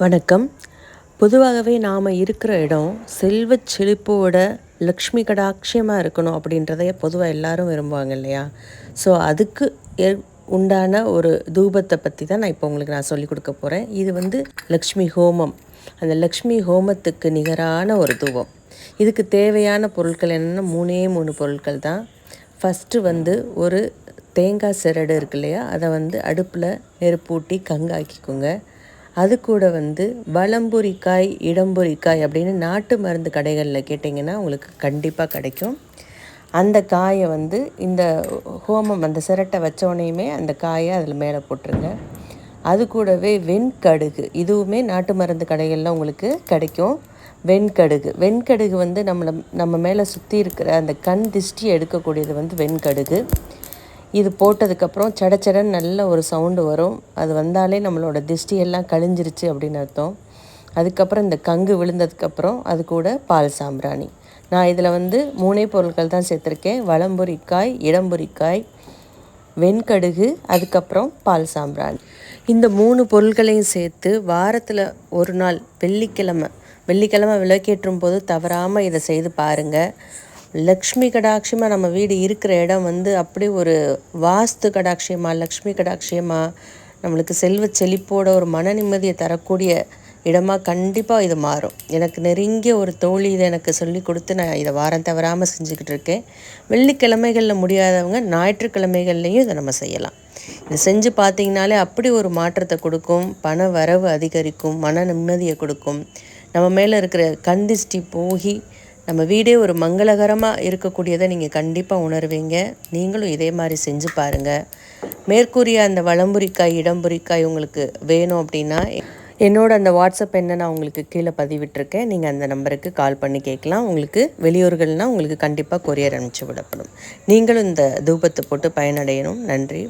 வணக்கம். பொதுவாகவே நாம் இருக்கிற இடம் செல்வ செழிப்போட லக்ஷ்மி கடாட்சியமாக இருக்கணும் அப்படின்றதைய பொதுவாக எல்லாரும் விரும்புவாங்க இல்லையா? ஸோ அதுக்கு ஏ உண்டான ஒரு தூபத்தை பற்றி தான் நான் இப்போ உங்களுக்கு நான் சொல்லிக் கொடுக்க போகிறேன் இது வந்து லக்ஷ்மி ஹோமம். அந்த லக்ஷ்மி ஹோமத்துக்கு நிகரான ஒரு தூபம். இதுக்கு தேவையான பொருட்கள் என்னென்னா மூணே மூணு பொருட்கள் தான். ஃபஸ்ட்டு வந்து ஒரு தேங்காய் சிரடு இருக்கு இல்லையா? அதை வந்து அடுப்பில் நெருப்பூட்டி கங்காக்கிக்கோங்க. அது கூட வந்து வளம்புரிக்காய் இடம்புரிக்காய் அப்படின்னு நாட்டு மருந்து கடைகளில் கேட்டிங்கன்னா உங்களுக்கு கண்டிப்பாக கிடைக்கும். அந்த காயை வந்து இந்த ஹோமம் அந்த சிரட்டை வச்சோடனையுமே அந்த காயை அதில் மேலே போட்டுருங்க. அது கூடவே வெண்கடுகு இதுவுமே நாட்டு மருந்து கடைகளில் உங்களுக்கு கிடைக்கும். வெண்கடுகு வெண்கடுகு வந்து நம்மளை நம்ம மேலே சுற்றி இருக்கிற அந்த கண் திஷ்டி எடுக்கக்கூடியது வந்து வெண்கடுகு. இது போட்டதுக்கப்புறம் சடச்சடன்னு நல்ல ஒரு சவுண்டு வரும். அது வந்தாலே நம்மளோட திஷ்டி எல்லாம் கழிஞ்சிருச்சு அப்படின்னு அர்த்தம். அதுக்கப்புறம் இந்த கங்கு விழுந்ததுக்கப்புறம் அது கூட பால் சாம்பிராணி. நான் இதில் வந்து மூணே பொருட்கள் தான் சேர்த்துருக்கேன். வளம்புரிக்காய் இடம்புரிக்காய் வெண்கடுகு அதுக்கப்புறம் பால் சாம்பிராணி. இந்த மூணு பொருட்களையும் சேர்த்து வாரத்தில் ஒரு நாள் வெள்ளிக்கிழமை வெள்ளிக்கிழமை விளக்கேற்றும் போது தவறாமல் இதை செய்து பாருங்கள் லக்ஷ்மி கடாட்சியமாக நம்ம வீடு இருக்கிற இடம் வந்து அப்படி ஒரு வாஸ்து கடாட்சியமாக லக்ஷ்மி கடாட்சியமாக நம்மளுக்கு செல்வ செழிப்போட ஒரு மன நிம்மதியை தரக்கூடிய இடமாக கண்டிப்பாக இது மாறும். எனக்கு நெருங்கிய ஒரு தோழி இதை எனக்கு சொல்லி கொடுத்து நான் இதை வாரம் தவறாமல் செஞ்சுக்கிட்டு இருக்கேன். வெள்ளிக்கிழமைகளில் முடியாதவங்க ஞாயிற்றுக்கிழமைகள்லேயும் இதை நம்ம செய்யலாம். இதை செஞ்சு பார்த்திங்கனாலே அப்படி ஒரு மாற்றத்தை கொடுக்கும் பண வரவு அதிகரிக்கும் மன நிம்மதியை கொடுக்கும். நம்ம மேலே இருக்கிற கந்திஷ்டி போகி நம்ம வீடே ஒரு மங்களகரமாக இருக்கக்கூடியதை நீங்கள் கண்டிப்பாக உணர்வீங்க. நீங்களும் இதே மாதிரி செஞ்சு பாருங்கள் மேற்கூறிய அந்த வளம்புரிக்காய் இடம்புரிக்காய் உங்களுக்கு வேணும் அப்படின்னா என்னோட அந்த வாட்ஸ்அப் என்ன நான் உங்களுக்கு கீழே பதிவிட்டிருக்கேன். நீங்கள் அந்த நம்பருக்கு கால் பண்ணி கேட்கலாம். உங்களுக்கு வெளியூர்கள்னால் உங்களுக்கு கண்டிப்பாக கொரியர் அனுப்பிச்சி விடப்படும். நீங்களும் இந்த தூபத்தை போட்டு பயனடையணும். நன்றி.